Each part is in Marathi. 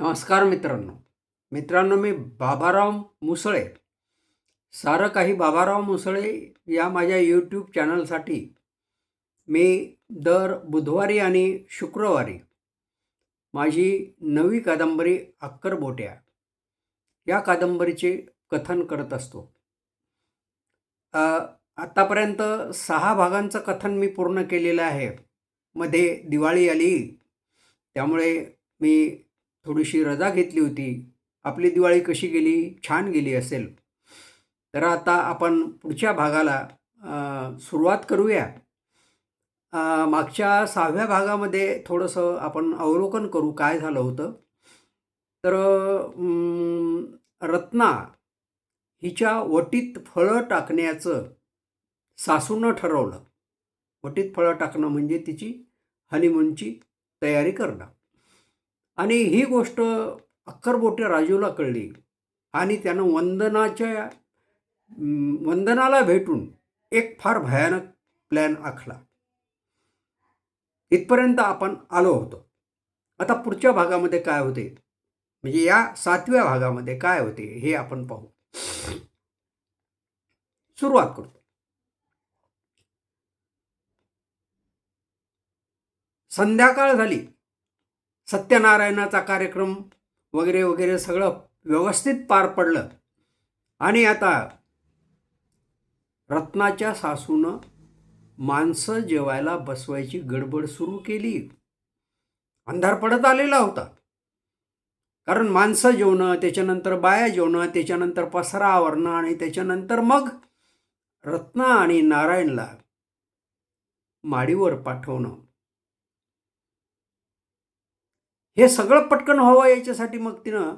नमस्कार मित्रांनो. मित्रांनो मी बाबाराव मुसळे. सारं काही बाबाराव मुसळे या माझ्या यूट्यूब चॅनलसाठी मी दर बुधवारी आणि शुक्रवारी माझी नवी कादंबरी अक्कर बोट्या या कादंबरीचे कथन करत असतो. आत्तापर्यंत सहा भागांचं कथन मी पूर्ण केलेलं आहे. मध्ये दिवाळी आली त्यामुळे मी थोडीशी रजा घेतली होती. आपली दिवाळी कशी गेली? छान गेली असेल. तर आता आपण पुढच्या भागाला सुरुवात करूया. मागच्या सहाव्या भागामध्ये थोडंसं आपण अवलोकन करू काय झालं होतं. तर रत्ना हिच्या वटीत फळं टाकण्याचं सासूनं ठरवलं. वटीत फळं टाकणं म्हणजे तिची हनीमूनची तयारी करणं. आणि ही गोष्ट अक्करबोटे राजूला कळली. आणि त्यानं वंदनाच्या वंदनाला भेटून एक फार भयानक प्लॅन आखला. इथपर्यंत आपण आलो होतो. आता पुढच्या भागामध्ये काय होते? म्हणजे या सातव्या भागामध्ये काय होते हे आपण पाहू. सुरुवात करतो. संध्याकाळ झाली. सत्यनारायणाचा कार्यक्रम वगैरे वगैरे सगळं व्यवस्थित पार पडलं. आणि आता रत्नाच्या सासूनं माणसं जेवायला बसवायची गडबड सुरू केली. अंधार पडत आलेला होता. कारण माणसं जेवणं त्याच्यानंतर बाया जेवणं त्याच्यानंतर पसरा आवरणं आणि त्याच्यानंतर मग रत्ना आणि नारायणला माडीवर पाठवणं. हे सगळं पटकन व्हावं याच्यासाठी मग तिनं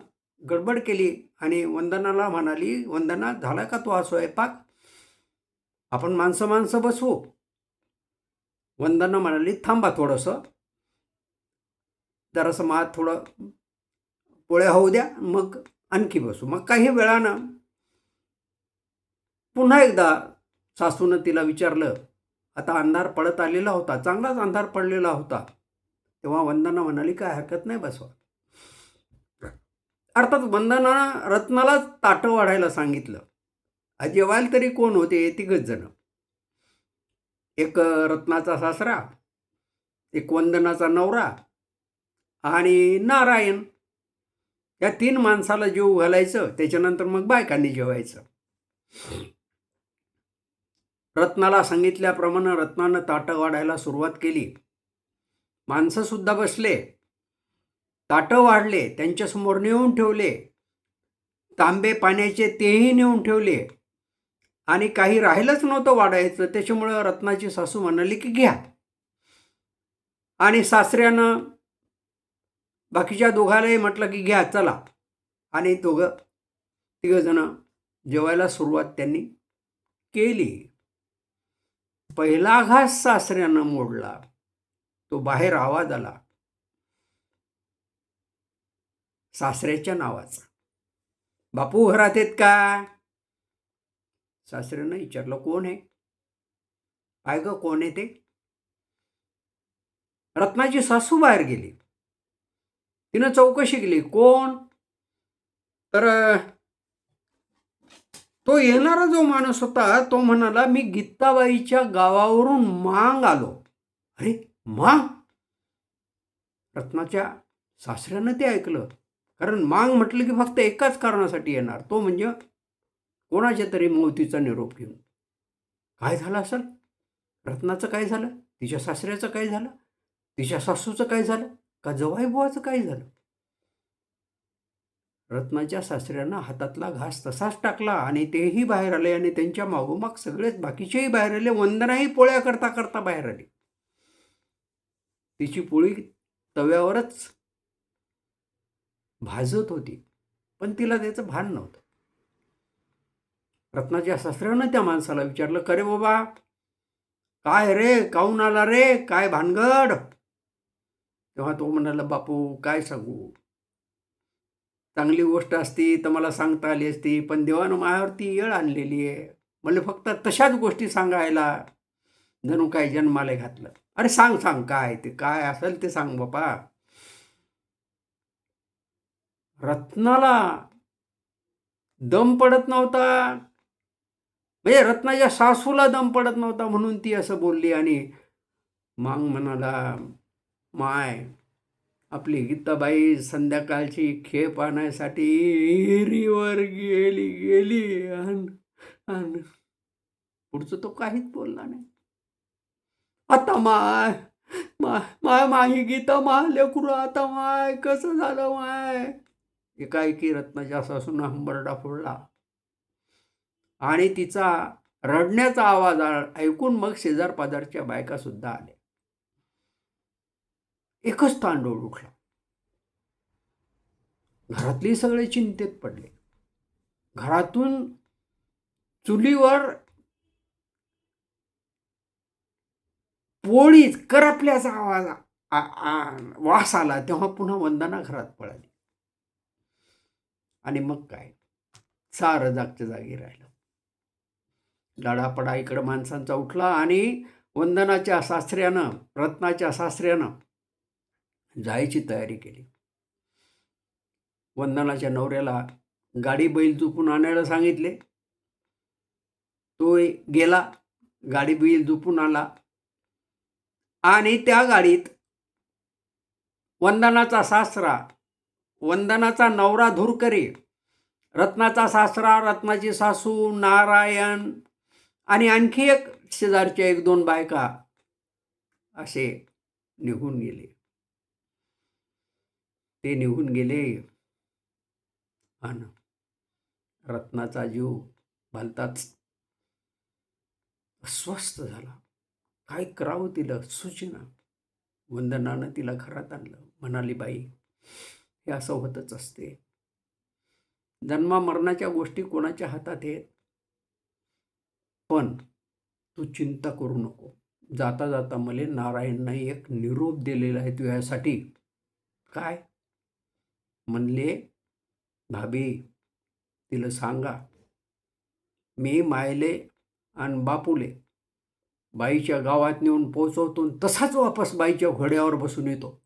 गडबड केली आणि वंदनाला म्हणाली वंदना झाला का तो हा स्वयंपाक? आपण माणसं माणसं बसवू. वंदना म्हणाली थांबा थोडंसं. जरासं मात थोडं पोळ्या होऊ द्या मग आणखी बसू. मग काही वेळानं पुन्हा एकदा सासूनं तिला विचारलं आता अंधार पडत आलेला होता चांगलाच अंधार पडलेला होता. तेव्हा वंदना म्हणाली काय हरकत नाही बसवा. अर्थात वंदना रत्नालाच ताटं वाढायला सांगितलं. जेवायला तरी कोण होते? तिघच जण. एक रत्नाचा सासरा एक वंदनाचा नवरा आणि नारायण. या तीन माणसाला जेव घालायचं त्याच्यानंतर मग बायकांनी जेवायचं. रत्नाला सांगितल्याप्रमाणे रत्नानं ताटं वाढायला सुरुवात केली. माणसं सुद्धा बसले. ताटं वाढले त्यांच्यासमोर नेऊन ठेवले. तांबे पाण्याचे तेही नेऊन ठेवले. आणि काही राहिलंच नव्हतं वाढायचं त्याच्यामुळं रत्नाची सासू म्हणाली की घ्या. आणि सासऱ्यानं बाकीच्या दोघालाही म्हटलं की घ्या चला. आणि दोघं तिघंजणं जेवायला सुरुवात त्यांनी केली. पहिला घास सासऱ्यानं मोडला. तो बाहेर आवाज आला. सासऱ्याच्या नावाचा. बापू घरात आहेत का? सासऱ्यानं विचारलं कोण आहे? काय ग कोण आहे ते? रत्नाची सासू बाहेर गेली. तिनं चौकशी केली कोण? तर तो येणारा जो माणूस होता तो म्हणाला मी गीताबाईच्या गावावरून मांग आलो. अरे मांग? रत्नाच्या सासऱ्यानं ते ऐकलं. कारण मांग म्हटलं की फक्त एकाच कारणासाठी येणार. तो म्हणजे कोणाच्या तरी मोतीचा निरोप घेऊन. काय झालं असेल? रत्नाचं काय झालं? तिच्या सासऱ्याचं काय झालं? तिच्या सासूचं काय झालं? का जवाईबुवाचं काय झालं? रत्नाच्या सासऱ्यानं हातातला घास तसाच टाकला आणि तेही बाहेर आले आणि त्यांच्या मागोमाग सगळेच बाकीचेही बाहेर आले. वंदनाही पोळ्या करता करता बाहेर आली. तिची पोळी तव्यावरच भाजत होती पण तिला त्याचं भान नव्हतं. रत्नाच्या सासऱ्यानं त्या माणसाला विचारलं करे बाबा काय रे काऊन आला रे काय भानगड? तेव्हा तो म्हणाला बापू काय सांगू? चांगली गोष्ट असती तर मला सांगता आली असती पण देवानं माझ्यावरती येळ आणलेली आहे. मला फक्त तशाच गोष्टी सांगायला जणू काय जन्माला घातलं? अरे सांग सांग काय ते काय असेल ते सांग बापा. रत्नाला दम पडत नव्हता. म्हणजे रत्नाच्या सासूला दम पडत नव्हता म्हणून ती असं बोलली आणि मांग म्हणाला माय आपली गीताबाई संध्याकाळची खेप आणण्यासाठी हिरीवर गेली गेली अन पुढचं तो काहीच बोलला नाही. आता माय माय माय माही गीता माय लेकरू आता माय कसं झालं माय? एकाएकी रत्नाच्या सासून हंबरडा फोडला. आणि तिचा रडण्याचा आवाज ऐकून मग शेजार पाजारच्या बायका सुद्धा आल्या. एकच तांडोळ उठला. घरातली सगळे चिंतेत पडले. घरातून चुलीवर पोळीच करपल्याचा आवाज वास आला तेव्हा पुन्हा वंदना घरात पळाली. आणि मग काय? सारं जागच्या जागी राहिलं. लढापडा इकडं माणसांचा उठला आणि वंदनाच्या सासऱ्यानं रत्नाच्या सासऱ्यानं जायची तयारी केली. वंदनाच्या नवऱ्याला गाडी बैल जुपून आणायला सांगितले. तो गेला गाडी बैल जुपून आला. आणि त्या गाडीत वंदनाचा सासरा वंदनाचा नवरा धुरकरी रत्नाचा सासरा रत्नाची सासू नारायण आणि आणखी एक शेजारच्या एक दोन बायका असे निघून गेले. ते निघून गेले आणि रत्नाचा जीव भलताच अस्वस्थ झाला. काय करावं तिला? सूचना. वंदनानं तिला घरात आणलं. म्हणाली बाई हे असं होतच असते. जन्मा मरणाच्या गोष्टी कोणाच्या हातात आहेत? पण तू चिंता करू नको. जाता जाता मले नारायणनं एक निरोप दिलेला आहे तुझ्यासाठी काय? म्हणले भाभी तिला सांगा. मी मायले आणि बापूले बाईच्या गावात नेऊन पोचवतो तसाच वापस बाईच्या घोड्यावर बसून येतो.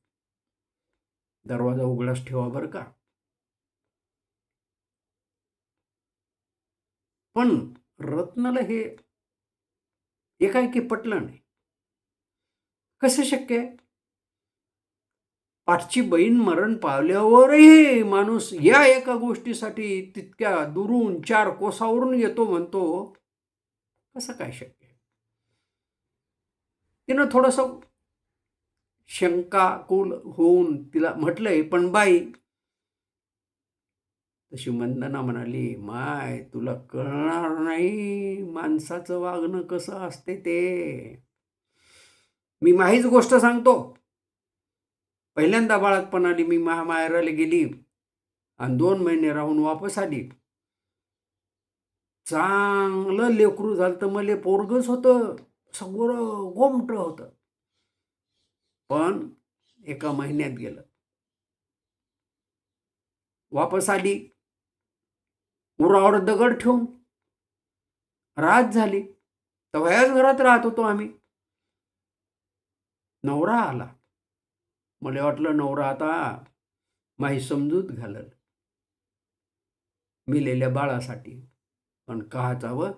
दरवाजा उघडाच ठेवा बरं का. पण रत्नाला हे एकाएकी पटलं नाही. कसं शक्य? आहे पाठची बहीण मरण पावल्यावरही माणूस या एका गोष्टीसाठी तितक्या दुरून चार कोसावरून येतो म्हणतो. कसं काय शक्य? तिनं थोडंसं शंकाकुल होऊन तिला म्हटलंय पण बाई तशी वंदना म्हणाली माय तुला कळणार नाही माणसाचं वागणं कसं असते ते. मी माहीच गोष्ट सांगतो. पहिल्यांदा बाळातपण आली मी महामायराला गेली आणि दोन महिने राहून वापस आली. चांगलं लेकरू झालं तर मला पोरगच होतं. सगळं गोमट होतं पण एका महिन्यात गेलं. वापस आली. उरावर दगड ठेवून रात झाली. तेव्हा घरात राहत होतो आम्ही. नवरा आला. मला वाटलं नवरा आता माही समजूत घालल. मिलेल्या बाळासाठी. पण काचा व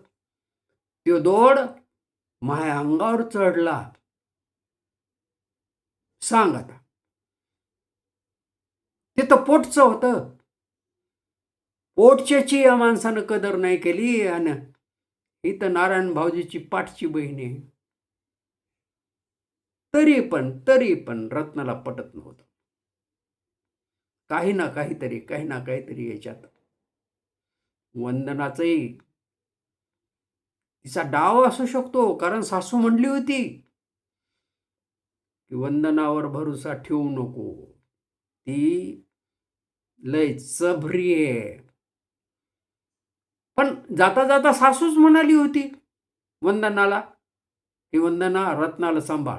त्यो दोड माया अंगावर चढला. सांग आता. ते तर पोटचं होतं. पोटच्याची या माणसानं कदर नाही केली आणि ही तर नारायण भाऊजीची पाठची बहीण आहे. तरी पण तरी पण रत्नाला पटत नव्हतं. काही ना काहीतरी काही ना काहीतरी याच्यात. वंदनाचंही तिचा डाव असू शकतो कारण सासू म्हणली होती की वंदनावर भरोसा ठेवू नको. ती लय चभरी आहे. पण जाता जाता सासूच म्हणाली होती वंदनाला की वंदना रत्नाला सांभाळ.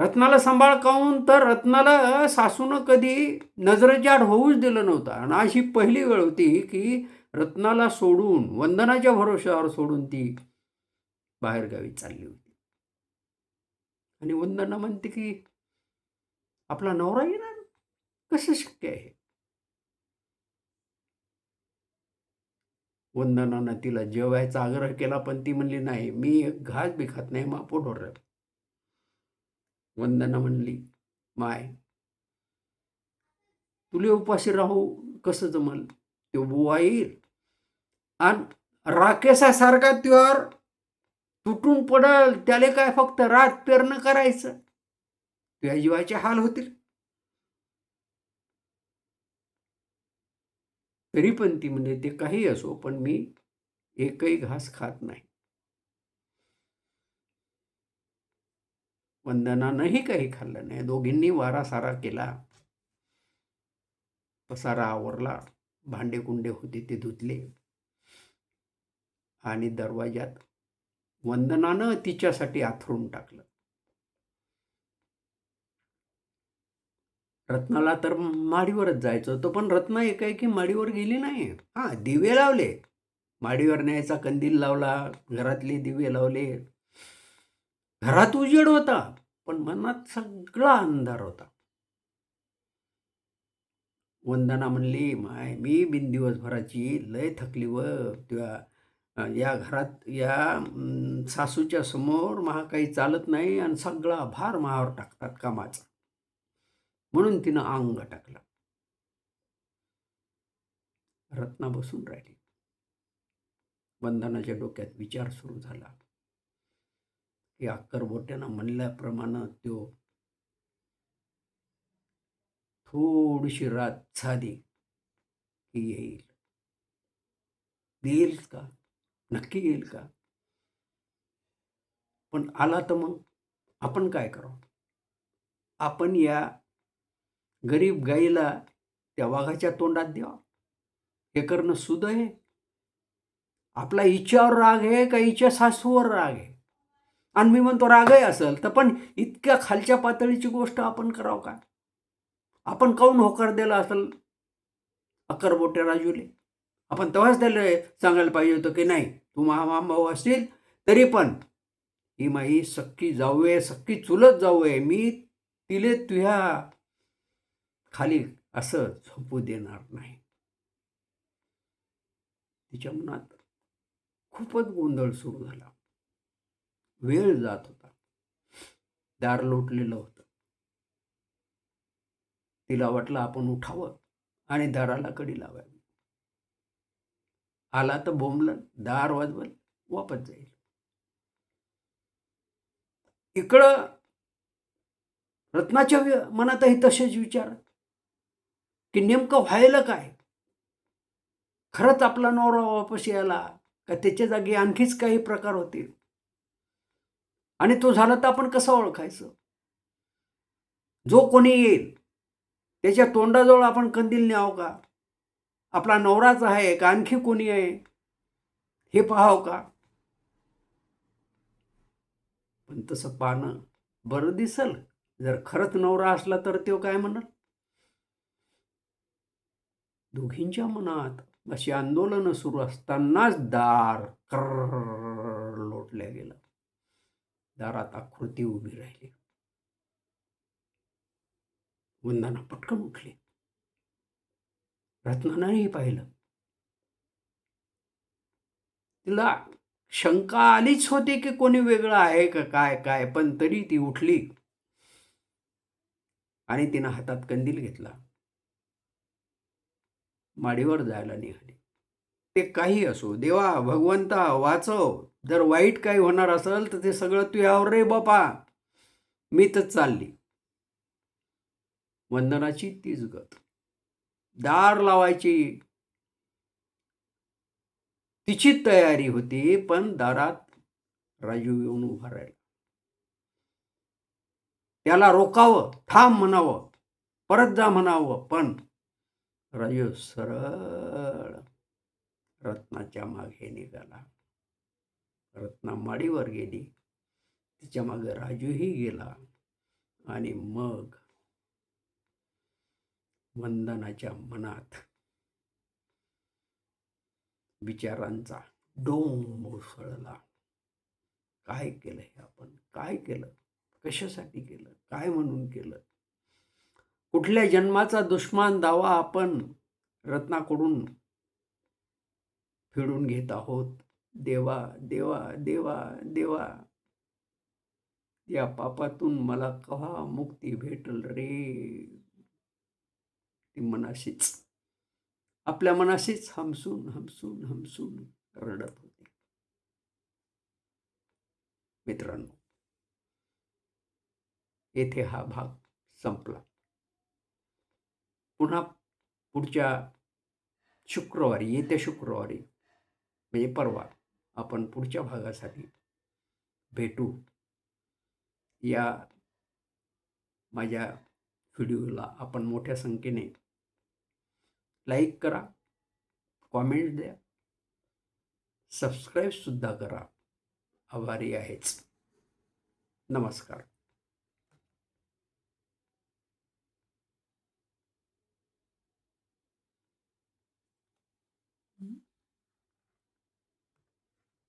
रत्नाला सांभाळ काहून? तर रत्नाला सासूनं कधी नजरजाड होऊच दिलं नव्हतं. आणि अशी पहिली वेळ होती की रत्नाला सोडून वंदनाच्या भरोश्यावर सोडून ती बाहेरगावी चालली होती. आणि वंदना म्हणते की आपला नवरा येणार? कसं शक्य आहे? वंदनानं तिला जेवायचा आग्रह केला पण ती म्हणली नाही मी एक घास बी खात नाही मा पोटवर वंदना म्हणली माय तुले उपाशी राहू कसं जमल? तो बुवा येईल. आणि राकेशासारखा त्यावर तुटून पडल त्याले काय फक्त रात पेरणं करायचं? तुझ्या जीवाचे हाल होतील. तरी पण ती म्हणजे ते काही असो पण मी एकही घास खात नाही. वंदनानंही काही खाल्लं नाही. दोघींनी वारा सारा केला. पसारा आवरला. भांडे कुंडे होते ते धुतले. आणि दरवाज्यात वंदनानं तिच्यासाठी आथरून टाकलं. रत्नाला तर माडीवरच जायचं. होतं पण रत्ना एकाएकी माडीवर गेली नाही. हा दिवे लावले. माडीवर न्यायचा कंदील लावला घरातले दिवे लावले. घरात उजेड होता पण मनात सगळा अंधार होता. वंदना म्हणली माय मी बिन दिवसभराची लय थकली व त्या या घरात या सासूच्या समोर महा काही चालत नाही आणि सगळा भार महावर टाकतात कामाचा. म्हणून तिनं अंग टाकलं. रत्ना बसून राहिली. वंदनाच्या डोक्यात विचार सुरू झाला. की अक्करबोट्यानं म्हणल्याप्रमाणे तो थोडीशी रात झाली की येईल. येईल का? नक्की येईल का? पण आला तर मग आपण काय करावं? आपण या गरीब गाईला त्या वाघाच्या तोंडात द्यावा. हे करणं सुद आहे. आपला हिच्यावर राग आहे का हिच्या सासूवर राग आहे? आणि मी म्हणतो रागही असेल तर पण इतक्या खालच्या पातळीची गोष्ट आपण करावं का? आपण काऊन होकार दिला असेल? अक्करबोटे राजूले. आपण तेव्हाच त्याला सांगायला पाहिजे होतं की नाही तू महामाभाऊ असतील तरी पण ही माई सक्की जाऊ आहे सक्की चुलत जाऊ आहे मी तिले तुझ्या खाली असं झोपू देणार नाही. तिच्या मनात खूपच गोंधळ सुरू झाला. वेळ जात होता. दार लोटलेलं होतं. तिला वाटलं आपण उठावं आणि दाराला कडी लावावी. आला तर बोंबलन दार वाजवल वापस जाईल. इकडं रत्नाच्या मनातही तसेच विचार. की नेमकं व्हायला काय? खरंच आपला नवरा वापस यायला का त्याच्या जागी आणखीच काही प्रकार होतील? आणि तो झाला तर आपण कसं ओळखायचं? जो कोणी येईल त्याच्या तोंडाजवळ आपण कंदील न्यावं का? आपला नवराच आहे का आणखी कोणी आहे? हे पाहाव का? पण तसं पाहणं बरं दिसल. जर खरंच नवरा असला तर तो काय म्हणल? दोघींच्या मनात अशी आंदोलनं सुरू असतानाच दार कर लोटल्या गेलं दारात आकृती उभी राहिली वंदना पटकन उठली रत्नानंही पाहिलं. तिला शंका आलीच होती की कोणी वेगळं आहे का काय काय पण तरी ती उठली. आणि तिनं हातात कंदील घेतला. माडीवर जायला निघाली. ते काही असो देवा भगवंता वाचव जर वाईट काही होणार असेल तर ते सगळं तुझ्यावर रे बापा. मी तर चालली. वंदनाची तीच गत. दार लावायची. तिची तयारी होती पण दारात राजू येऊन उभा राहिला. त्याला रोकावं थांब म्हणावं परत जा म्हणावं पण राजू सरळ रत्नाच्या मागे निघाला. रत्ना माडीवर गेली. तिच्यामागे राजूही गेला आणि मग वंदनाच्या मनात. विचारांचा डोंब उसळला काय केलं हे आपण? काय केलं? कशासाठी केलं? काय म्हणून केलं? कुठल्या जन्माचा दुश्मन दावा आपण रत्नाकडून फिडून घेत आहोत? देवा देवा देवा देवा. या पापातून मला कव्हा मुक्ती भेटल रे? ती मनाशीच. आपल्या मनाशीच हमसून हमसून हमसून रडत होते. मित्रांनो येथे हा भाग संपला. पुन्हा पुढच्या शुक्रवारी येत्या शुक्रवारी म्हणजे परवा आपण पुढच्या भागासाठी भेटू या माझ्या व्हिडिओला आपण मोठ्या संख्येने लाईक करा कॉमेंट द्या सबस्क्राईबसुद्धा करा. आभारी आहेच. नमस्कार.